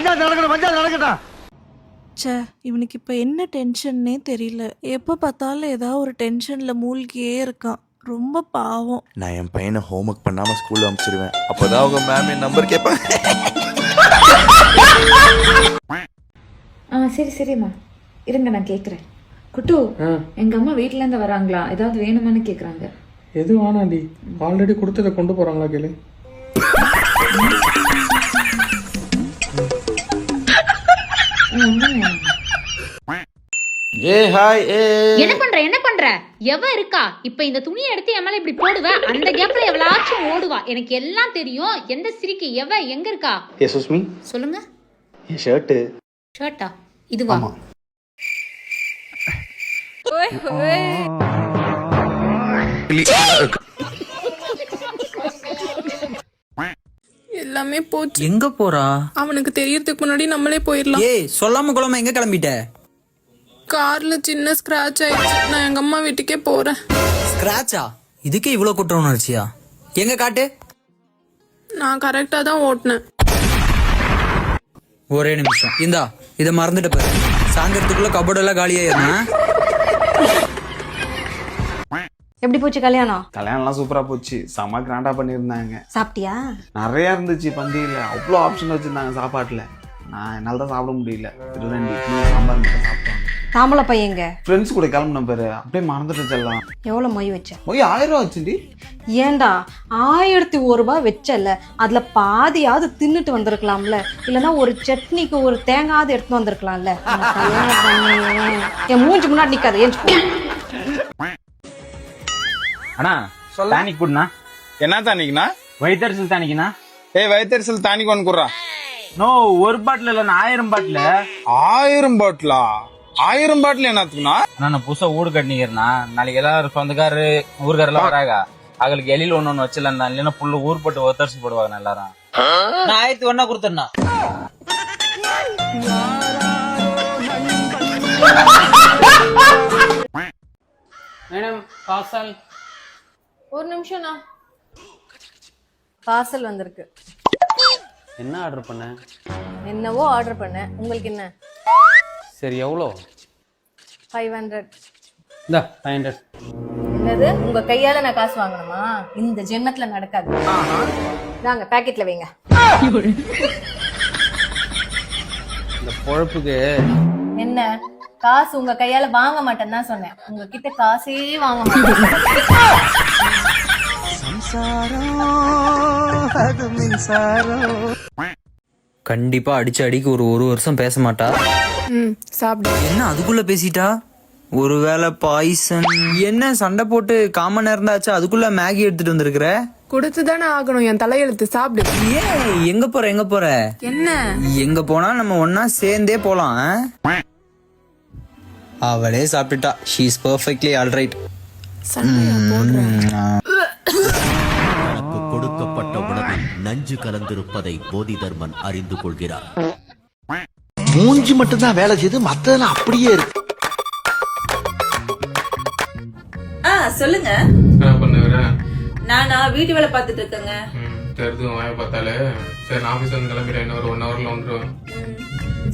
பஞ்சாயத்து நடக்கணும் பஞ்சாயத்து நடக்கட்டும். ச்சே இவனுக்கு இப்போ என்ன டென்ஷன்னே தெரியல. எப்போ பார்த்தாலும் ஏதாவது ஒரு டென்ஷனில் மூழ்கியே இருக்கான். ரொம்ப பாவம். நான் என் பையனை ஹோம்ஒர்க் பண்ணாம ஸ்கூல்ல அனுப்பிச்சிருவேன். அப்பதான் அவங்க மேம் என் நம்பர் கேட்பாங்க. ஆ சரி சரிம்மா இருங்க நான் கேட்குறேன் குட்டு எங்க அம்மா வீட்ல இருந்து வராங்களா? ஏதாவது வேணுமான்னு கேக்குறாங்க. எது வேணாண்டி. ஆல்ரெடி கொடுத்ததை கொண்டு போறாங்களா கேளு. ஏ ஹாய் ஏ. என்ன பண்ற என்ன பண்ற? எவ இருக்கா? இப்ப இந்த துணியை எடுத்து என் மேல இப்படி போடுவ? அந்த கேப்ல எவளாச்சும் ஓடுவா. எனக்கு எல்லாம் தெரியும். எந்த சிரிக்கு எவ எங்க இருக்கா? ஏ சுஸ்மி சொல்லுங்க. என் ஷர்ட்டு ஷர்ட்டா இதுவா? எல்லாமே போச்சு. எங்க போறா? அவனுக்கு தெரியறதுக்கு முன்னாடி நம்மளே போயிடலாம். ஏய் சொல்லாம கொள்ளாம எங்க கிளம்பிட்ட? கார்ல சின்ன ஸ்கிராச் ஆயிடுச்சு. நான் எங்க அம்மா வீட்டுக்கே போறேன். ஸ்கிராச்சா இதுக்கே இவ்வளவு குற்ற உணர்ச்சியா? எங்க காட்டு? நான் கரெக்டா தான் ஓட்டினேன். ஒரே நிமிஷம். இந்தா இத மறந்துட்டு பாரு. சாயந்தரத்துக்குள்ள கபோர்டு எல்லாம் காலியாயிருந்தா எப்படி போச்சு கல்யாணம்? கல்யாணம்லாம் சூப்பரா போச்சு. செம்ம கிராண்டா பண்ணியிருந்தாங்க. சாப்பிட்டியா? நிறைய இருந்துச்சு பந்தியில அவ்வளோ ஆப்ஷன் வச்சிருந்தாங்க சாப்பாட்டுல. நான் என்னால தான் சாப்பிட முடியல. ரெண்டு இட்லி சாம்பார் மட்டும் சாப்பிட்டாங்க. தாம்பளை பையங்க ஃப்ரெண்ட்ஸ் கூட கிளம்புன பேரு அப்படியே மறந்துட்டு செல்லாம். எவ்வளவு மொய் வச்ச? போய் ஆயிரம் ரூபா வச்சுடி ஏன்டா? ஆயிரத்தி ஒரு ரூபாய் வச்சல அதுல பாதியாவது தின்னுட்டு வந்திருக்கலாம்ல. இல்லனா ஒரு சட்னிக்கு ஒரு தேங்காவது எடுத்து வந்திருக்கலாம்ல. கல்யாணம் பண்ணி என் மூஞ்சி முன்னாடி நிக்காது. ஏன் அண்ணா டானிக் குடுண்ணா. என்ன தானிக்குண்ணா வயிற்றுச்சல் டானிக்ண்ணா ஏய் வயிற்றுச்சல் ஒன்று குடுறா. நோ ஒரு பாட்டில் இல்ல ஆயிரம் பாட்டில். ஆயிரம் பாட்டிலா? ஆயிரம் பாட்டில் என்னத்துக்குண்ணா? நான் புதுசா வீடு கட்டினிக்கிறேண்ணா நாளைக்கு எல்லாரும் சொந்தக்காரரு ஊருக்காரெல்லாம் வராங்க. அவங்களுக்கு எலியில் ஒண்ணு ஒண்ணு வச்சிடலாம் இல்லைன்னா புல்லு ஊர் போட்டு ஒத்தரிசி போடுவாங்க எல்லாரும். நான் ஆயிரத்தி ஒன்னா கொடுத்தேண்ணா மேடம் பார்சல் ஒரு நிமிஷம்ண்ணா பார்சல் வந்திருக்கு. என்ன ஆர்டர் பண்ண? என்னவோ ஆர்டர் பண்ணேன் உங்களுக்கு என்ன? சரி எவ்வளோ? ஃபைவ் ஹண்ட்ரட் இந்தா ஃபைவ் ஹண்ட்ரட் என்னது? உங்க கையால நான் காசு வாங்கணுமா? இந்த ஜென்மத்துல நடக்காது. நாங்க பாக்கெட்ல வைங்க. இந்த பொழப்புக்கு என்ன? காசு உங்க கையால வாங்க மாட்டேன்னு தான் சொன்னேன். உங்ககிட்ட காசே வாங்க மாட்டேன். கண்டிப்பா அடிச்சு அடிக்கு ஒரு ஒரு வருஷம் பேச மாட்டா. ம் சாப்பிடு. என்ன அதுக்குள்ள பேசிட்டா? ஒருவேளை பாய்சன் என்ன சண்டை போட்டு காமன் நேரம் ஆச்சு அதுக்குள்ள மேகி எடுத்துட்டு வந்திருக்கிற? கொடுத்து தானே ஆகணும் என் தலையெழுத்து சாப்பிடு. ஏய் எங்க போற எங்க போற? என்ன? எங்க போனா நம்ம ஒன்னா சேர்ந்தே போலாம்? அவளே சாப்பிட்டுட்டா. ஷீ இஸ் பெர்ஃபெக்ட்லி ஆல்ரைட் கொடுக்கப்பட்ட உணவில் நஞ்சு கலந்திருப்பதை போதி தர்மன் அறிந்து கொள்கிறார். மூஞ்சி மட்டும்தான் வேலை செய்து மத்ததெல்லாம் அப்படியே இருக்கு. ஆ சொல்லுங்க. நானா வீட்டு வேலை பார்த்துட்டு இருக்கேங்க. தெரிஞ்சு வாய பார்த்தாலே. சரி நான் ஆஃபீஸ் வந்து கிளம்பிட்டேன் இன்னும் ஒரு ஒன் ஹவரில் வந்துடுவேன்.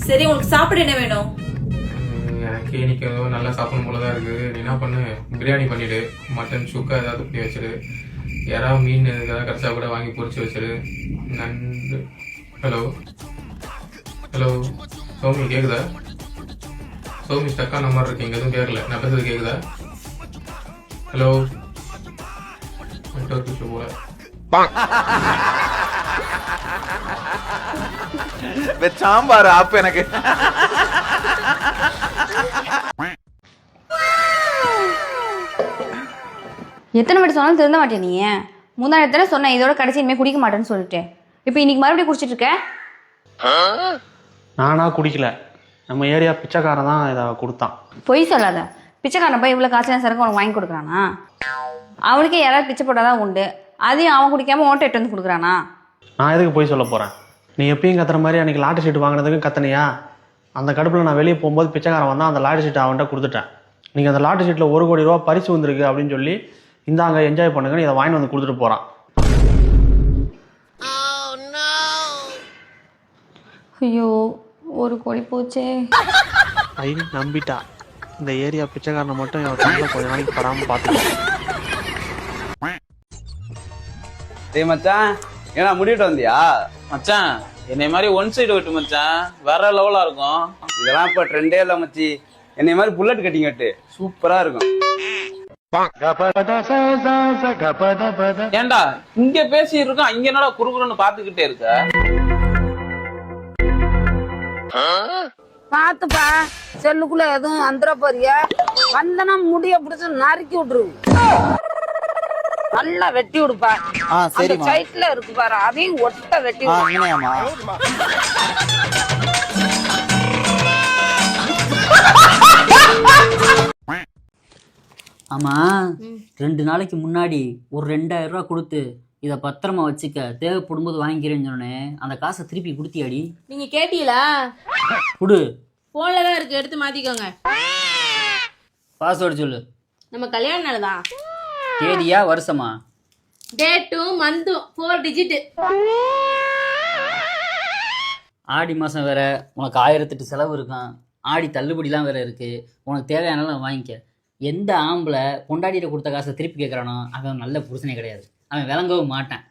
சரி உங்களுக்கு சாப்பிட என்ன வேணும்? எனக்கு இன்னைக்கு ஏதோ நல்லா சாப்பிடும் போல தான் இருக்குது நீ என்ன பண்ணு? பிரியாணி பண்ணிடு. மட்டன் சுக்கா ஏதாவது இப்படி வச்சிரு யாரா மீன் ஏதாவது கிடைச்சா கூட வாங்கி பொறிச்சு வச்சிரு நண்டு. ஹலோ ஹலோ சௌமி கேக்குதா? சௌமி ஸ்டக்கான மாதிரி இருக்கு. எங்கே எதுவும் கேட்கல நான் பேசுறது கேக்குதா? ஹலோ நெட்ஒர்க் போல. சாம்பார் அப்ப எனக்கு. எத்தனை வாட்டி சொன்னாலும் திருந்த மாட்டேன் நீ? முந்தா இடத்துல சொன்னேன் இதோட கடைசி இனிமே குடிக்க மாட்டேன்னு சொல்லிட்டு. இப்போ இன்னைக்கு மறுபடியும் குடிச்சிட்டு இருக்க? நானா குடிக்கல. நம்ம ஏரியா பிச்சைக்காரன் தான் இதை கொடுத்தான். பொய் சொல்லாத. பிச்சைக்காரன் போய் இவ்வளோ காய்ச்சல் சரக்கு உனக்கு வாங்கி கொடுக்குறானா? அவனுக்கே யாராவது பிச்சை போட்டாதான் உண்டு. அதையும் அவன் குடிக்காம ஓட்ட எட்டு வந்து கொடுக்குறானா? நான் எதுக்கு போய் சொல்ல போறேன்? நீ எப்பயும் கத்துற மாதிரி அன்னைக்கு லாட்டரி சீட் வாங்கினதுக்கும் கத்தனையா? அந்த கடுப்பில் நான் வெளியே போகும்போது பிச்சைக்காரன் வந்தா அந்த லாட்டரி சீட்டை அவன்கிட்ட கொடுத்துட்டேன். நீங்கள் அந்த லாட்டரி சீட்டில் ஒரு கோடி ரூபா பரிசு வந்திருக்கு அப்படின்னு சொல்லி இந்தாங்க என்ஜாய் பண்ணுங்கன்னு இதை வாங்கிட்டு வந்து கொடுத்துட்டு போகிறான் ஐயோ ஒரு கோடி போச்சே. ஐ நம்பிட்டா. இந்த ஏரியா பிச்சைக்காரனை மட்டும் என் கண்ணில் கொஞ்ச நாளைக்கு படாமல் பார்த்துக்கோ. டேய் மச்சான் ஏன்னா முடிவிட்டு வந்தியா? மச்சான் என்னை மாதிரி ஒன் சைடு வெட்டு மச்சான். வேற லெவலா இருக்கும். இதெல்லாம் இப்ப ட்ரெண்டே இல்ல மச்சி. என்னை மாதிரி புல்லட் கட்டிங் வெட்டு சூப்பரா இருக்கும். ஏன்டா இங்க பேசி இருக்கோம் இங்க என்னடா குறுகுறுன்னு பாத்துக்கிட்டே இருக்க? பாத்துப்பா செல்லுக்குள்ள எதுவும் வந்துட போறிய? வந்தனா முடிய பிடிச்சு நறுக்கி விட்டுரு. நல்லா வெட்டி விடுப்பா. அந்த சைட்ல இருக்கு பாரு அதையும் ஒட்ட வெட்டி விடு. அங்கனையாமா ஆமா ரெண்டு நாளைக்கு முன்னாடி ஒரு ரெண்டாயிரம் ரூபாய் கொடுத்து இதை பத்திரமா வச்சுக்க தேவைப்படும்போது வாங்கிக்கிறேன்னு சொன்னேன். அந்த காசை திருப்பி கொடுத்தியாடி? நீங்க கேட்டீங்களா? கொடு. போன்ல தான் இருக்கு எடுத்து மாத்திக்கோங்க. பாஸ்வேர்டு சொல்லு. நம்ம கல்யாண நாள் தான். தேதியா வருஷமா? டேட்டும் மந்தும் ஃபோர் டிஜிட் ஆடி மாதம் வேற உனக்கு ஆயிரத்தெட்டு செலவு இருக்கும் ஆடி தள்ளுபடிலாம் வேற இருக்கு. உனக்கு தேவையானலாம் வாங்கிக்க. எந்த ஆம்பளை பொண்டாட்டிகிட்ட கொடுத்த காசை திருப்பி கேட்குறானோ அவன் நல்ல புருஷனே கிடையாது. அவன் விளங்கவும் மாட்டான்.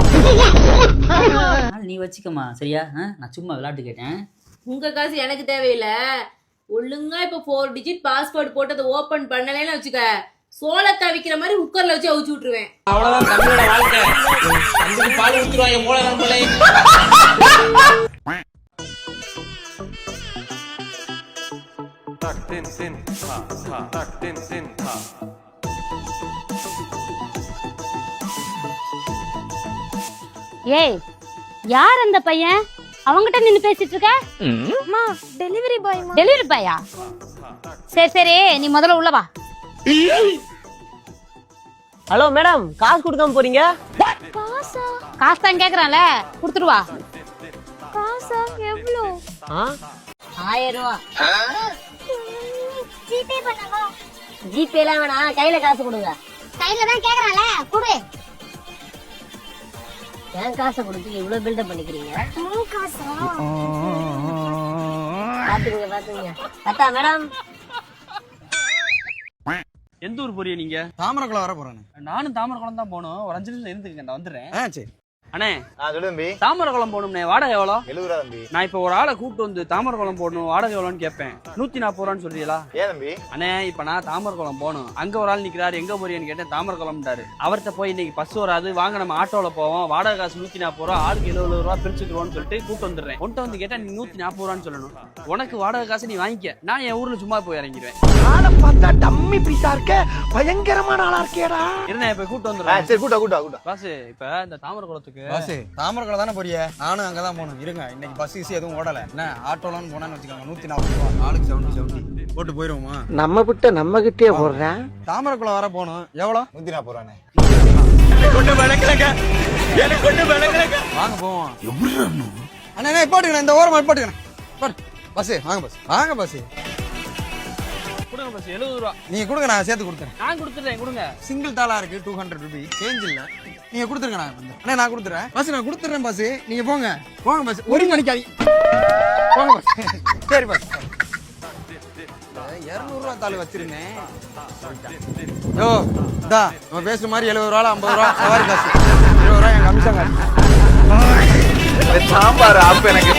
நீ வச்சுக்கம்மா சரியா? நான் சும்மா விளையாட்டு கேட்டேன். உங்க காசு எனக்கு தேவையில்ல. ஒழுங்கா இப்ப ஃபோர் டிஜிட் பாஸ்வேர்ட் போட்டு அதை ஓபன் பண்ணலைன்னு வச்சுக்க சோளத்தை விக்கிற மாதிரி குக்கர்ல வச்சு அவிச்சு விட்டுருவேன். அவ்வளவுதான் தம்பியோட வாழ்க்கை தம்பிக்கு பால் ஊத்துருவாங்க மூளை நம்மளே ஏய் யார் அந்த பையன்? அவங்கிட்ட நின்னு பேசிட்டு இருக்க அம்மா டெலிவரி பாய்மா டெலிவரி பாயா சரி சரி நீ முதல்ல உள்ள வா. ஹலோ மேடம் காசு கொடுக்காம போறீங்க? காசா காசு? தான் கேக்குறான்ல கொடுத்துட்டு வா. காசா எவ்வளோ ஆயிரம் ரூபா. ஜிபே பண்ணவா? ஜிபே எல்லாம் வேணாம். கையில காசு கொடுங்க. கையில தான் கேக்குறான்ல குடு. என் காசை கொடுத்து இவ்வளவு பில்டப் பண்ணிக்கிறீங்க? பாத்துக்கங்க பாத்துக்கங்க. அத்தா மேடம். எந்த ஊர் போறீங்க நீங்க? தாமரக்குளம் வர போறேன். நானும் தாமரகுளம் தான் போகணும். ஒரு அஞ்சு நிமிஷம் இருந்துக்கங்க நான் வந்துடுறேன். சரி. அண்ணே நான் சொல்லு தம்பி. தாமரகுளம் போகணும்னே வாடகை எவ்வளோ? எழுபது ரூபா தம்பி. நான் இப்போ ஒரு ஆளை கூப்பிட்டு வந்து தாமரகுளம் போடணும் வாடகை எவ்வளோன்னு கேட்பேன். நூத்தி நாற்பது ரூபான்னு சொல்றீங்களா? ஏன் தம்பி? அண்ணே இப்ப நான் தாமரகுளம் போகணும். அங்க ஒரு ஆள் நிக்கிறாரு எங்க போறீங்கன்னு கேட்டேன் தாமரகுளம்ட்டாரு அவர்கிட்ட போய் இன்னைக்கு பஸ் வராது வாங்க நம்ம ஆட்டோல போவோம். வாடகை காசு நூத்தி நாற்பது ரூபா ஆளுக்கு எழுபது ரூபா பிரிச்சுக்கிறோம்னு சொல்லிட்டு கூப்பிட்டு வந்துடுறேன். உன்ட்ட வந்து கேட்டா நீ நூத்தி நாற்பது ரூபான்னு சொல்லணும். உனக்கு வாடகை காசு நீ வாங்கிக்க. நான் என் ஊர்ல சும்மா போய் இறங்கிடுவேன். ஆளை பார்த்தா டம்மி பீஸா இருக்க? பயங்கரமான ஆளா இருக்கேடா இருந்தேன் இப்ப கூட்டு ஆ, வந்துடுறேன் சரி கூட்டா கூட்டா கூட்டா பாசு இப்ப இந்த தாமரகுளத்துக்கு பஸ். தாமரக்குளம் தானே போறிய? நானும் அங்கே தான் போகணும். இருங்க. இன்னைக்கு பஸ் ஈஸி எதுவும் ஓடல. என்ன ஆட்டோலான்னு போனான்னு வச்சுக்கோங்க. நூத்தி நாற்பது ரூபா. ஆளுக்கு செவன்டி செவன்டி போட்டு போயிருவோமா? நம்ம விட்ட நம்ம கிட்டே போடுறேன் தாமரக்குளம் வர போகணும். எவ்வளோ? நூத்தி நாற்பது ரூபாண்ணே. வாங்க போவோம். அண்ணா? போட்டுக்கணும் இந்த ஓரமாக போட்டுக்கணும் போட்டு பஸ் வாங்க பஸ். வாங்க பஸ். கொடுங்க பஸ் எழுபது ரூபா. நீங்க கொடுங்க நான் சேர்த்து கொடுத்துறேன். நான் கொடுத்துட்டேன் கொடுங்க. சிங்கிள் தாளா இருக்கு டூ ஹண்ட்ரட் ருபி சேஞ்ச் இல்ல. நீங்க கொடுத்துருங்க நான் வந்து. அண்ணா நான் கொடுத்துறேன். பஸ் நான் கொடுத்துறேன் பஸ் நீங்க போங்க. போங்க பஸ் ஒரு மணிக்காதீங்க போங்க பஸ் சரி பஸ் இரநூறுவா தாள் வச்சிருந்தேன். யோ இதா நம்ம பேசுற மாதிரி எழுபது ரூபா ஐம்பது ரூபா. சவாரி காசு. இருபது ரூபா என் கமிஷன் காசு. சாம்பார் ஆப் எனக்கு.